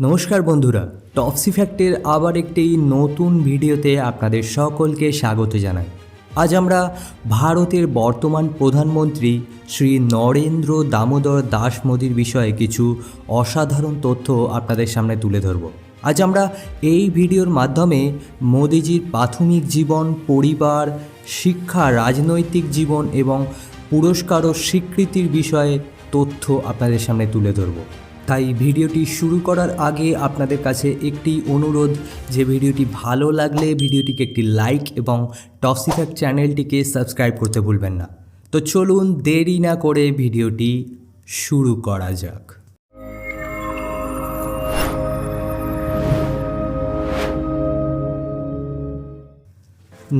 নমস্কার বন্ধুরা টপসি ফ্যাক্টের আবার একটি নতুন ভিডিওতে আপনাদের সকলকে স্বাগত জানাই। আজ আমরা ভারতের বর্তমান প্রধানমন্ত্রী শ্রী নরেন্দ্র দামোদর দাস মোদীর বিষয়ে কিছু অসাধারণ তথ্য আপনাদের সামনে তুলে ধরব। আজ আমরা এই ভিডিওর মাধ্যমে মোদিজির প্রাথমিক জীবন, পরিবার, শিক্ষা, রাজনৈতিক জীবন এবং পুরস্কার ও স্বীকৃতির বিষয়ে তথ্য আপনাদের সামনে তুলে ধরব। তাই ভিডিওটি শুরু করার আগে আপনাদের কাছে একটি অনুরোধ যে ভিডিওটি ভালো লাগলে ভিডিওটিকে একটি লাইক এবং টসিফ্যাক্ট চ্যানেলটিকে সাবস্ক্রাইব করতে ভুলবেন না। তো চলুন দেরি না করে ভিডিওটি শুরু করা যাক।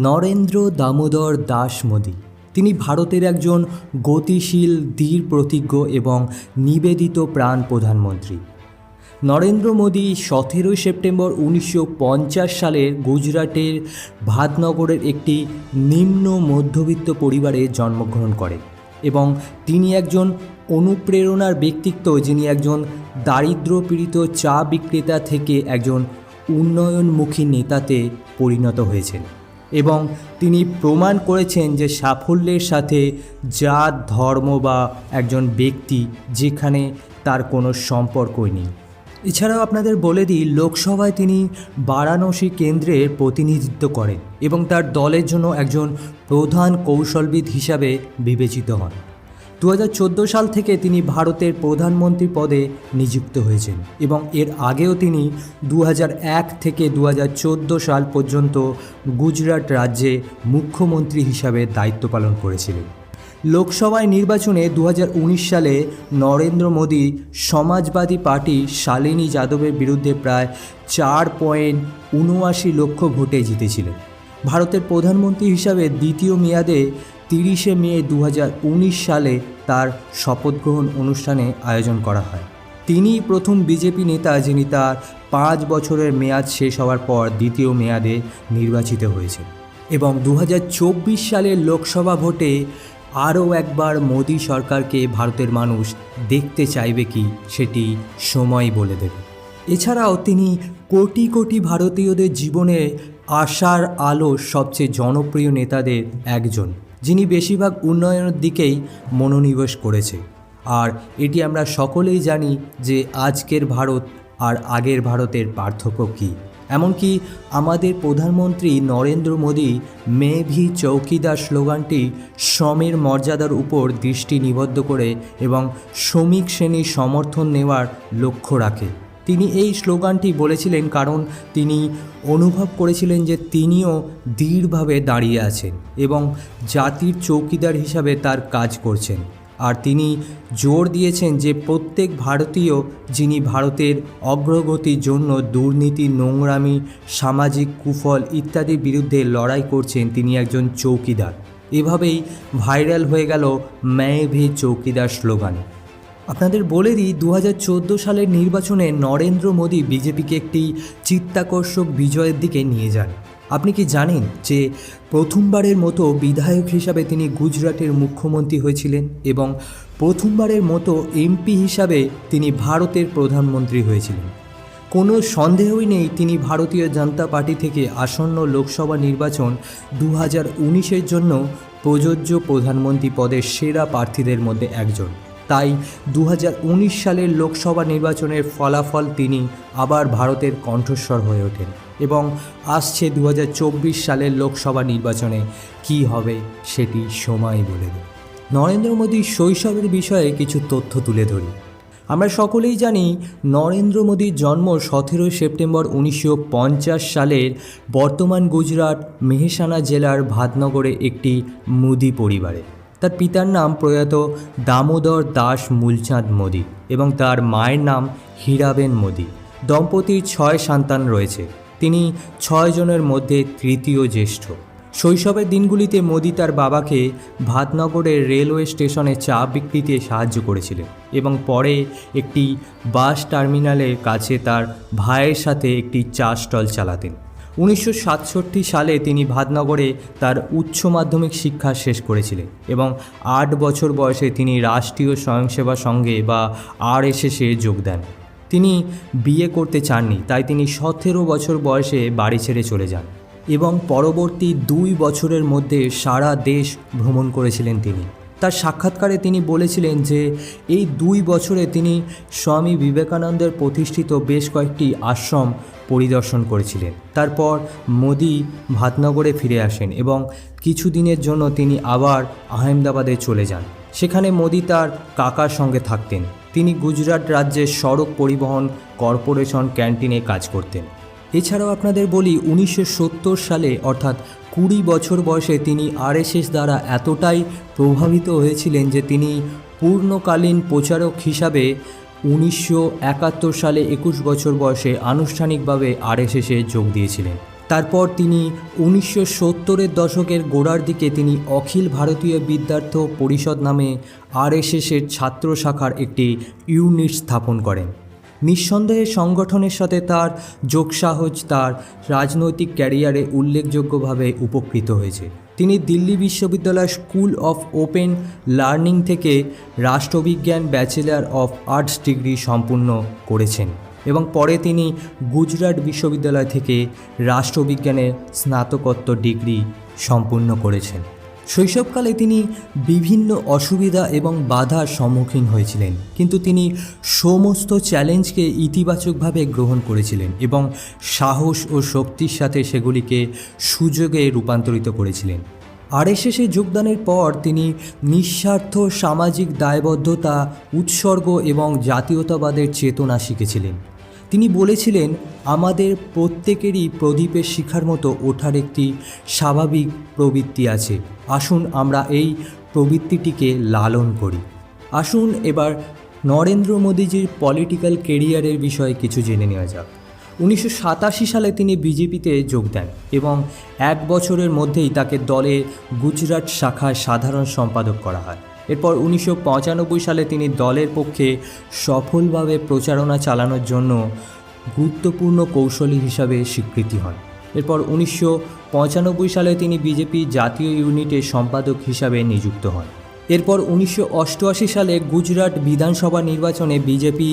নরেন্দ্র দামোদর দাস মোদী তিনি ভারতের একজন গতিশীল দৃঢ় প্রতিজ্ঞ এবং নিবেদিত প্রাণ প্রধানমন্ত্রী। নরেন্দ্র মোদী সতেরোই সেপ্টেম্বর উনিশশো পঞ্চাশ সালের গুজরাটের ভাতনগরের একটি নিম্ন মধ্যবিত্ত পরিবারে জন্মগ্রহণ করেন এবং তিনি একজন অনুপ্রেরণার ব্যক্তিত্ব, যিনি একজন দারিদ্র্যপীড়িত চা বিক্রেতা থেকে একজন উন্নয়নমুখী নেতাতে পরিণত হয়েছেন। এবং তিনি প্রমাণ করেছেন যে সাফল্যের সাথে জাত, ধর্ম বা একজন ব্যক্তি যেখানে তার কোনো সম্পর্কই নেই। এছাড়াও আপনাদের বলে দিই, লোকসভায় তিনি বারাণসী কেন্দ্রের প্রতিনিধিত্ব করেন এবং তার দলের জন্য একজন প্রধান কৌশলবিদ হিসাবে বিবেচিত হন। দু হাজার চোদ্দ সাল থেকে তিনি ভারতের প্রধানমন্ত্রী পদে নিযুক্ত হয়েছেন এবং এর আগেও তিনি দু হাজার এক থেকে দু হাজার চোদ্দ সাল পর্যন্ত গুজরাট রাজ্যে মুখ্যমন্ত্রী হিসাবে দায়িত্ব পালন করেছিলেন। লোকসভায় নির্বাচনে দু হাজার উনিশ সালে নরেন্দ্র মোদী সমাজবাদী পার্টি শালিনী যাদবের বিরুদ্ধে প্রায় চার পয়েন্ট উনআশি লক্ষ ভোটে জিতেছিলেন। ভারতের প্রধানমন্ত্রী হিসাবে দ্বিতীয় মেয়াদে তিরিশে মে দু হাজার উনিশ সালে তার শপথ গ্রহণ অনুষ্ঠানে আয়োজন করা হয়। তিনি প্রথম বিজেপি নেতা যিনি তার পাঁচ বছরের মেয়াদ শেষ হওয়ার পর দ্বিতীয় মেয়াদে নির্বাচিত হয়েছে এবং দু হাজার চব্বিশ সালের লোকসভা ভোটে আরও একবার মোদী সরকারকে ভারতের মানুষ দেখতে চাইবে কি সেটি সময় বলে দেবে। এছাড়াও তিনি কোটি কোটি ভারতীয়দের জীবনে আশার আলো সবচেয়ে জনপ্রিয় নেতাদের একজন। যিনি বেশিরভাগ উন্নয়নের দিকেই মনোনিবেশ করেছে। আর এটি আমরা সকলেই জানি যে আজকের ভারত আর আগের ভারতের পার্থক্য কী। এমনকি আমাদের প্রধানমন্ত্রী নরেন্দ্র মোদী মে ভি চৌকিদার স্লোগানটি শ্রমের মর্যাদার উপর দৃষ্টি নিবদ্ধ করে এবং শ্রমিক শ্রেণির সমর্থন নেওয়ার লক্ষ্য রাখে। তিনি এই স্লোগানটি বলেছিলেন কারণ তিনি অনুভব করেছিলেন যে তিনিও দৃঢ়ভাবে দাঁড়িয়ে আছেন এবং জাতির চৌকিদার হিসাবে তার কাজ করছেন। আর তিনি জোর দিয়েছেন যে প্রত্যেক ভারতীয় যিনি ভারতের অগ্রগতির জন্য দুর্নীতি, নোংরামি, সামাজিক কুফল ইত্যাদির বিরুদ্ধে লড়াই করছেন, তিনি একজন চৌকিদার। এভাবেই ভাইরাল হয়ে গেল ম্যায় ভি চৌকিদার স্লোগানে। আপনাদের বলে দিই দু হাজার চোদ্দ সালের নির্বাচনে নরেন্দ্র মোদী বিজেপিকে একটি চিত্তাকর্ষক বিজয়ের দিকে নিয়ে যান। আপনি কি জানেন যে প্রথমবারের মতো বিধায়ক হিসাবে তিনি গুজরাটের মুখ্যমন্ত্রী হয়েছিলেন এবং প্রথমবারের মতো এমপি হিসাবে তিনি ভারতের প্রধানমন্ত্রী হয়েছিলেন? কোনো সন্দেহই নেই তিনি ভারতীয় জনতা পার্টি থেকে আসন্ন লোকসভা নির্বাচন দু হাজার জন্য প্রযোজ্য প্রধানমন্ত্রী পদের সেরা প্রার্থীদের মধ্যে একজন। তাই দু হাজার উনিশ সালের লোকসভা নির্বাচনের ফলাফল তিনি আবার ভারতের কণ্ঠস্বর হয়ে ওঠেন এবং আসছে দু হাজার চব্বিশ সালের লোকসভা নির্বাচনে। কি হবে সেটি সময় বলে দেবে নরেন্দ্র মোদীর শৈশবের বিষয়ে কিছু তথ্য তুলে ধরি। আমরা সকলেই জানি নরেন্দ্র মোদীর জন্ম সতেরোই সেপ্টেম্বর উনিশশো পঞ্চাশ সালের বর্তমান গুজরাট মেহসানা জেলার ভাতনগরে একটি মুদি পরিবারে। তার পিতার নাম প্রয়াত দামোদর দাস মূলচাঁদ মোদী এবং তার মায়ের নাম হীরাবেন মোদী। দম্পতির ছয় সন্তান রয়েছে। তিনি ছয় জনের মধ্যে তৃতীয় জ্যেষ্ঠ। শৈশবের দিনগুলিতে মোদি তার বাবাকে ভাতনগরের রেলওয়ে স্টেশনে চা বিক্রিতে সাহায্য করেছিলেন এবং পরে একটি বাস টার্মিনালের কাছে তার ভাইয়ের সাথে একটি চা স্টল চালাতেন। উনিশশো সাতষট্টি সালে তিনি ভাতনগরে তার উচ্চ মাধ্যমিক শিক্ষা শেষ করেছিলেন এবং আট বছর বয়সে তিনি রাষ্ট্রীয় স্বয়ংসেবা সঙ্গে বা আরএসএসে যোগ দেন। তিনি বিয়ে করতে চাননি, তাই তিনি সতেরো বছর বয়সে বাড়ি ছেড়ে চলে যান এবং পরবর্তী দুই বছরের মধ্যে সারা দেশ ভ্রমণ করেছিলেন তিনি। তার সাক্ষাৎকারে তিনি বলেছিলেন যে, এই দুই বছরে তিনি স্বামী বিবেকানন্দের প্রতিষ্ঠিত বেশ কয়েকটি আশ্রম পরিদর্শন করেছিলেন। তারপর মোদি ভাতনগরে ফিরে আসেন এবং কিছুদিনের জন্য তিনি আবার আহমেদাবাদে চলে যান। সেখানে মোদি তার কাকার সঙ্গে থাকতেন। তিনি গুজরাট রাজ্যের সড়ক পরিবহন কর্পোরেশন ক্যান্টিনে কাজ করতেন। এছাড়াও আপনাদের বলি, উনিশশো সত্তর সালে, অর্থাৎ কুড়ি বছর বয়সে তিনি আরএসএস দ্বারা এতটাই প্রভাবিত হয়েছিলেন যে তিনি পূর্ণকালীন প্রচারক হিসাবে উনিশশো একাত্তর সালে একুশ বছর বয়সে আনুষ্ঠানিকভাবে আরএসএসে যোগ দিয়েছিলেন। তারপর তিনি উনিশশো সত্তরের দশকের গোড়ার দিকে তিনি অখিল ভারতীয় বিদ্যার্থ পরিষদ নামে আরএসএসের ছাত্র শাখার একটি ইউনিট স্থাপন করেন। নিঃসন্দেহে সংগঠনের সাথে তার যোগসাহজ তার রাজনৈতিক ক্যারিয়ারে উল্লেখযোগ্যভাবে উপকৃত হয়েছে। তিনি দিল্লি বিশ্ববিদ্যালয় স্কুল অফ ওপেন লার্নিং থেকে রাষ্ট্রবিজ্ঞান, ব্যাচেলর অফ আর্টস ডিগ্রি সম্পূর্ণ করেছেন এবং পরে তিনি গুজরাট বিশ্ববিদ্যালয় থেকে রাষ্ট্রবিজ্ঞানে স্নাতকোত্তর ডিগ্রি সম্পূর্ণ করেছেন। শৈশবকালে তিনি বিভিন্ন অসুবিধা এবং বাধার সম্মুখীন হয়েছিলেন। কিন্তু তিনি সমস্ত চ্যালেঞ্জকে ইতিবাচকভাবে গ্রহণ করেছিলেন এবং সাহস ও শক্তির সাথে সেগুলিকে সুযোগে রূপান্তরিত করেছিলেন। আরএসএসে যোগদানের পর তিনি নিঃস্বার্থ সামাজিক দায়বদ্ধতা, উৎসর্গ এবং জাতীয়তাবাদের চেতনা শিখেছিলেন। তিনি বলেছিলেন, আমাদের প্রত্যেকেরই প্রদীপের শিখার মতো ওঠার একটি স্বাভাবিক প্রবৃত্তি আছে। আসুন আমরা এই প্রবৃত্তিটিকে লালন করি। আসুন এবার নরেন্দ্র মোদীজির পলিটিক্যাল কেরিয়ারের বিষয়ে কিছু জেনে নেওয়া যাক। উনিশশো সাতাশি সালে তিনি বিজেপিতে যোগ দেন এবং এক বছরের মধ্যেই তাকে দলে গুজরাট শাখায় সাধারণ সম্পাদক করা হয়। এরপর উনিশশো পঁচানব্বই সালে তিনি দলের পক্ষে সফলভাবে প্রচারণা চালানোর জন্য গুরুত্বপূর্ণ কৌশলী হিসাবে স্বীকৃতি হন। এরপর উনিশশো পঁচানব্বই সালে তিনি বিজেপি জাতীয় ইউনিটের সম্পাদক হিসাবে নিযুক্ত হন। এরপর উনিশশো অষ্টআশি সালে গুজরাট বিধানসভা নির্বাচনে বিজেপি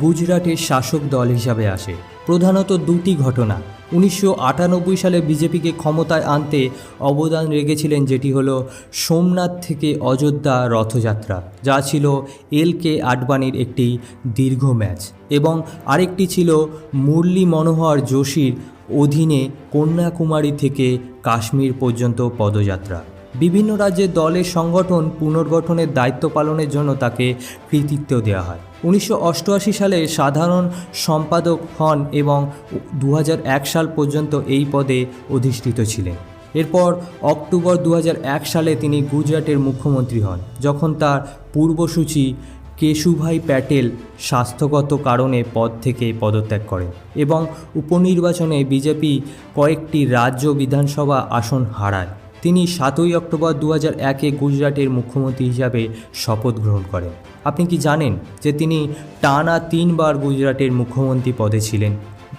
গুজরাটের শাসক দল হিসাবে আসে। প্রধানত দুটি ঘটনা। উনিশশো আটানব্বই সালে বিজেপিকে ক্ষমতায় আনতে অবদান রেখেছিলেন যেটি হলো সোমনাথ থেকে অযোধ্যা রথযাত্রা, যা ছিল এল কে আডবাণীর একটি দীর্ঘ ম্যাচ এবং আরেকটি ছিল মুরলী মনোহর যোশীর অধীনে কন্যাকুমারী থেকে কাশ্মীর পর্যন্ত পদযাত্রা। বিভিন্ন রাজ্যে দলের সংগঠন পুনর্গঠনের দায়িত্ব পালনের জন্য তাকে কৃতিত্ব দেওয়া হয়। উনিশশো অষ্টআশি সালে সাধারণ সম্পাদক হন এবং দু হাজার এক সাল পর্যন্ত এই পদে অধিষ্ঠিত ছিলেন। এরপর অক্টোবর দু হাজার এক সালে তিনি গুজরাটের মুখ্যমন্ত্রী হন, যখন তার পূর্বসূচি কেশুভাই প্যাটেল স্বাস্থ্যগত কারণে পদ থেকে পদত্যাগ করেন এবং উপনির্বাচনে বিজেপি কয়েকটি রাজ্য বিধানসভা আসন হারায়। তিনি সাতই অক্টোবর দু হাজার একে গুজরাটের মুখ্যমন্ত্রী হিসাবে শপথ গ্রহণ করেন। আপনি কি জানেন যে তিনি টানা তিনবার গুজরাটের মুখ্যমন্ত্রী পদে ছিলেন?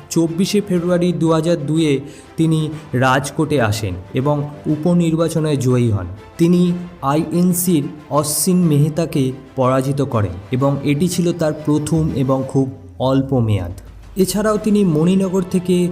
চব্বিশে ফেব্রুয়ারি দু হাজার দুয়ে তিনি রাজকোটে আসেন এবং উপনির্বাচনে জয়ী হন। তিনি আইএনসির অশ্বিন মেহতাকে পরাজিত করেন এবং এটি ছিল তার প্রথম এবং খুব অল্প মেয়াদ। এছাড়াও তিনি মণিনগর থেকে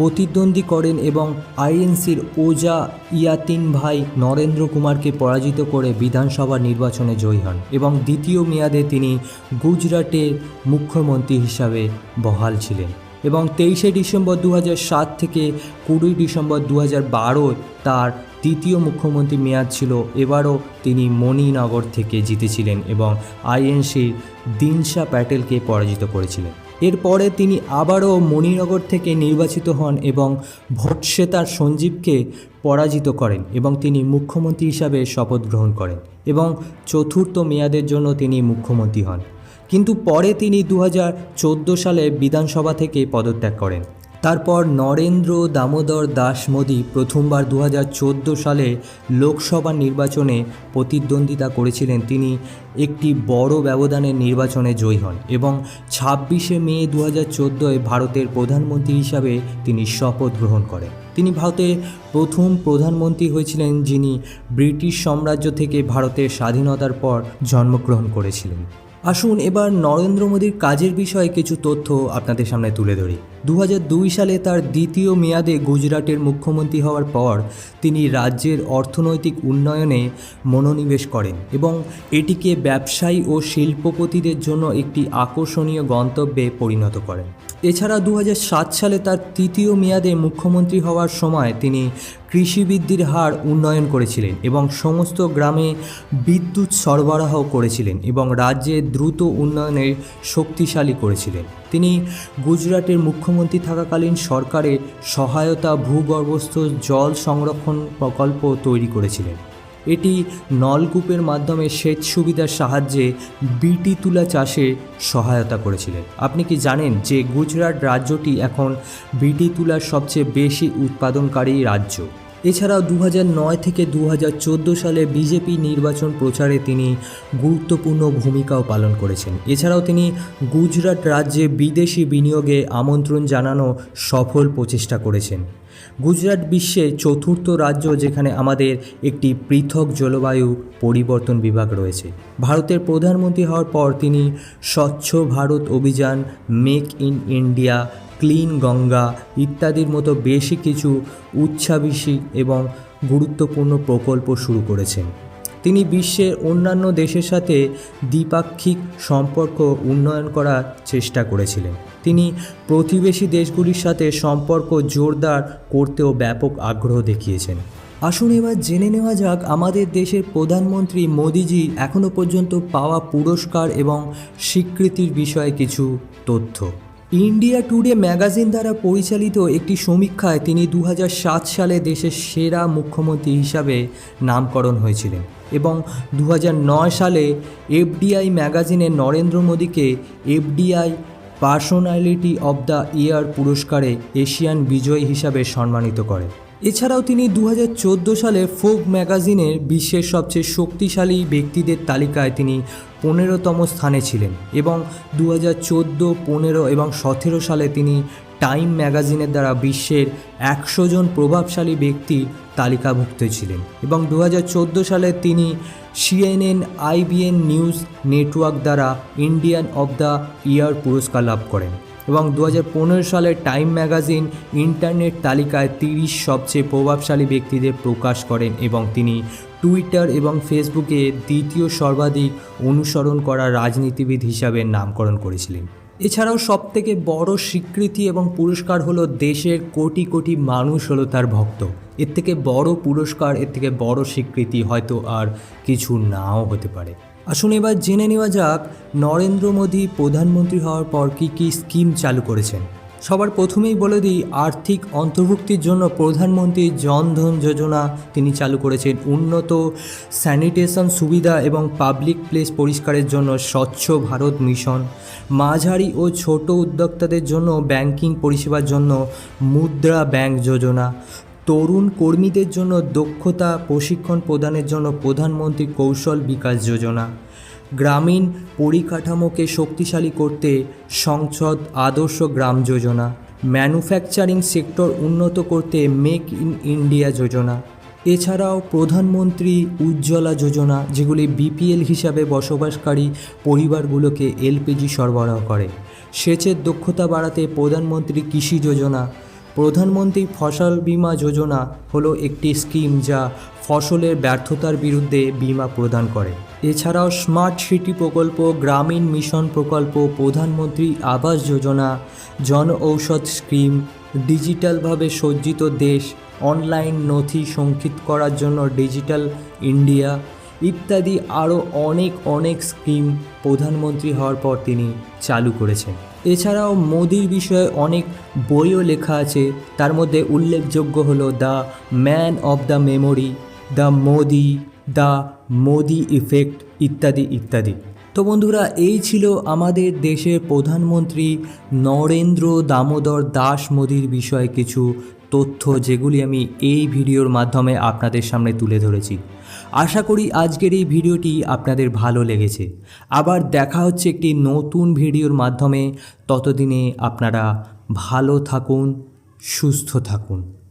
প্রতিদ্বন্দ্বী করেন এবং আইএনসির ওজা ইয়াতিন ভাই নরেন্দ্র কুমারকে পরাজিত করে বিধানসভা নির্বাচনে জয়ী হন এবং দ্বিতীয় মেয়াদে তিনি গুজরাটের মুখ্যমন্ত্রী হিসাবে বহাল ছিলেন এবং তেইশে ডিসেম্বর দু সাত থেকে কুড়ি ডিসেম্বর দু বারো তার তৃতীয় মুখ্যমন্ত্রী মেয়াদ ছিল। এবারও তিনি মণিনগর থেকে জিতেছিলেন এবং আইএনসির দিনশা প্যাটেলকে পরাজিত করেছিলেন। এরপরে তিনি আবারও মণিনগর থেকে নির্বাচিত হন এবং ভোটসেতার সঞ্জীবকে পরাজিত করেন এবং তিনি মুখ্যমন্ত্রী হিসাবে শপথ গ্রহণ করেন এবং চতুর্থ মেয়াদের জন্য তিনি মুখ্যমন্ত্রী হন। কিন্তু পরে তিনি দু হাজার চোদ্দ সালে বিধানসভা থেকে পদত্যাগ করেন। তারপর নরেন্দ্র দামোদর দাস মোদী প্রথমবার দু হাজার চোদ্দ সালে লোকসভা নির্বাচনে প্রতিদ্বন্দ্বিতা করেছিলেন। তিনি একটি বড় ব্যবধানের নির্বাচনে জয়ী হন এবং ছাব্বিশে মে দু হাজার ভারতের প্রধানমন্ত্রী হিসাবে তিনি শপথ গ্রহণ করেন। তিনি ভারতের প্রথম প্রধানমন্ত্রী হয়েছিলেন যিনি ব্রিটিশ সাম্রাজ্য থেকে ভারতের স্বাধীনতার পর জন্মগ্রহণ করেছিলেন। আসুন এবার নরেন্দ্র মোদীর কাজের বিষয়ে কিছু তথ্য আপনাদের সামনে তুলে ধরি। দু হাজার দুই সালে তার দ্বিতীয় মেয়াদে গুজরাটের মুখ্যমন্ত্রী হওয়ার পর তিনি রাজ্যের অর্থনৈতিক উন্নয়নে মনোনিবেশ করেন এবং এটিকে ব্যবসায়ী ও শিল্পপতিদের জন্য একটি আকর্ষণীয় গন্তব্যে পরিণত করেন। এছাড়া দু হাজার সাত সালে তার তৃতীয় মেয়াদে মুখ্যমন্ত্রী হওয়ার সময় তিনি কৃষিবৃদ্ধির হার উন্নয়ন করেছিলেন এবং সমস্ত গ্রামে বিদ্যুৎ সরবরাহ করেছিলেন এবং রাজ্যে দ্রুত উন্নয়নে শক্তিশালী করেছিলেন। তিনি গুজরাটের মুখ্যমন্ত্রী থাকাকালীন সরকারের সহায়তা ভূগর্ভস্থ জল সংরক্ষণ প্রকল্প তৈরি করেছিলেন। এটি নলকূপের মাধ্যমে সেচ সুবিধার সাহায্যে বিটি তুলা চাষে সহায়তা করেছিলেন। আপনি কি জানেন যে গুজরাট রাজ্যটি এখন বিটি তুলার সবচেয়ে বেশি উৎপাদনকারী রাজ্য? এছাড়াও দু নয় থেকে দু হাজার চোদ্দ সালে বিজেপি নির্বাচন প্রচারে তিনি গুরুত্বপূর্ণ ভূমিকাও পালন করেছেন। এছাড়াও তিনি গুজরাট রাজ্যে বিদেশি বিনিয়োগে আমন্ত্রণ জানানো সফল প্রচেষ্টা করেছেন। গুজরাট বিশ্বে চতুর্থ রাজ্য যেখানে আমাদের একটি পৃথক জলবায়ু পরিবর্তন বিভাগ রয়েছে। ভারতের প্রধানমন্ত্রী হওয়ার পর তিনি স্বচ্ছ Bharat Abhiyan make in India clean Ganga ইত্যাদির মতো বেশি কিছু উচ্ছাবিষী এবং গুরুত্বপূর্ণ প্রকল্প শুরু করেছেন। তিনি বিশ্বের অন্যান্য দেশের সাথে দ্বিপাক্ষিক সম্পর্ক উন্নয়ন করার চেষ্টা করেছিলেন। তিনি প্রতিবেশী দেশগুলির সাথে সম্পর্ক জোরদার করতেও ব্যাপক আগ্রহ দেখিয়েছেন। আসুন এবার জেনে নেওয়া যাক, আমাদের দেশের প্রধানমন্ত্রী মোদিজি এখনও পর্যন্ত পাওয়া পুরস্কার এবং স্বীকৃতির বিষয়ে কিছু তথ্য। ইন্ডিয়া টুডে ম্যাগাজিন দ্বারা পরিচালিত একটি সমীক্ষায় তিনি দু হাজার সাত সালে দেশের সেরা মুখ্যমন্ত্রী হিসাবে নামকরণ হয়েছিলেন এবং দু হাজার নয় সালে এফডিআই ম্যাগাজিনে নরেন্দ্র মোদীকে FDI personality of the year পুরস্কারে এশিয়ান বিজয়ী হিসাবে সম্মানিত করে এছাড়াও তিনি দু হাজার চোদ্দ সালে ফোক ম্যাগাজিনের বিশ্বের সবচেয়ে শক্তিশালী ব্যক্তিদের তালিকায় তিনি পনেরোতম স্থানে ছিলেন এবং দু হাজার চোদ্দ, পনেরো এবং সতেরো সালে তিনি টাইম ম্যাগাজিনের দ্বারা বিশ্বের একশো জন প্রভাবশালী ব্যক্তি তালিকাভুক্ত ছিলেন এবং দু হাজার চোদ্দ সালে তিনি সিএনএন, আইবিএন নিউজ নেটওয়ার্ক দ্বারা ইন্ডিয়ান অব দ্য ইয়ার পুরস্কার লাভ করেন। এবং দু হাজার পনেরো সালে টাইম ম্যাগাজিন ইন্টারনেট তালিকায় তিরিশ সবচেয়ে প্রভাবশালী ব্যক্তিদের প্রকাশ করেন এবং তিনি টুইটার এবং ফেসবুকে দ্বিতীয় সর্বাধিক অনুসরণ করা রাজনীতিবিদ হিসাবে নামকরণ করেছিলেন। এছাড়াও সবথেকে বড় স্বীকৃতি এবং পুরস্কার হলো দেশের কোটি কোটি মানুষ হলো তার ভক্ত। এর থেকে বড় পুরস্কার, এর থেকে বড় স্বীকৃতি হয়তো আর কিছু নাও হতে পারে। আসুন এবার জেনে নেওয়া যাক, নরেন্দ্র মোদী প্রধানমন্ত্রী হওয়ার পর কী কী স্কিম চালু করেছেন। সবার প্রথমেই বলে দিই, আর্থিক অন্তর্ভুক্তির জন্য প্রধানমন্ত্রী জনধন যোজনা তিনি চালু করেছেন। উন্নত স্যানিটেশন সুবিধা এবং পাবলিক প্লেস পরিষ্কারের জন্য স্বচ্ছ ভারত মিশন। মাঝারি ও ছোট উদ্যোক্তাদের জন্য ব্যাংকিং পরিষেবার জন্য মুদ্রা ব্যাংক যোজনা। তরুণ কর্মীদের জন্য দক্ষতা প্রশিক্ষণ প্রদানের জন্য প্রধানমন্ত্রী কৌশল বিকাশ যোজনা। গ্রামীণ পরিকাঠামোকে শক্তিশালী করতে সংসদ আদর্শ গ্রাম যোজনা। ম্যানুফ্যাকচারিং সেক্টর উন্নত করতে মেক ইন ইন্ডিয়া যোজনা। এছাড়াও প্রধানমন্ত্রী উজ্জ্বলা যোজনা, যেগুলি বিপিএল হিসাবে বসবাসকারী পরিবারগুলোকে এলপিজি সরবরাহ করে। সেচের দক্ষতা বাড়াতে প্রধানমন্ত্রী কৃষি যোজনা প্রধানমন্ত্রী ফসল বীমা যোজনা হলো একটি স্কিম যা ফসলের ব্যর্থতার বিরুদ্ধে বীমা প্রদান করে। এছাড়াও স্মার্ট সিটি প্রকল্প, গ্রামীণ মিশন প্রকল্প, প্রধানমন্ত্রী আবাস যোজনা, জন ঔষধ স্কিম, ডিজিটালভাবে সজ্জিত দেশ, অনলাইন নথি সংক্ষিপ্ত করার জন্য ডিজিটাল ইন্ডিয়া ইত্যাদি আরও অনেক অনেক স্কিম প্রধানমন্ত্রী হওয়ার পর তিনি চালু করেছেন। এছাড়াও মোদির বিষয়ে অনেক বইও লেখা আছে। তার মধ্যে উল্লেখযোগ্য হলো the man of the memory, the Modi the Modi effect ইত্যাদি ইত্যাদি। তো বন্ধুরা, এই ছিল আমাদের দেশের প্রধানমন্ত্রী নরেন্দ্র দামোদর দাস মোদির বিষয়ে কিছু তথ্য, যেগুলি আমি এই ভিডিওর মাধ্যমে আপনাদের সামনে তুলে ধরেছি। আশা করি আজকের এই ভিডিওটি আপনাদের ভালো লেগেছে। আবার দেখা হচ্ছে একটি নতুন ভিডিওর মাধ্যমে। ততদিনে আপনারা ভালো থাকুন, সুস্থ থাকুন।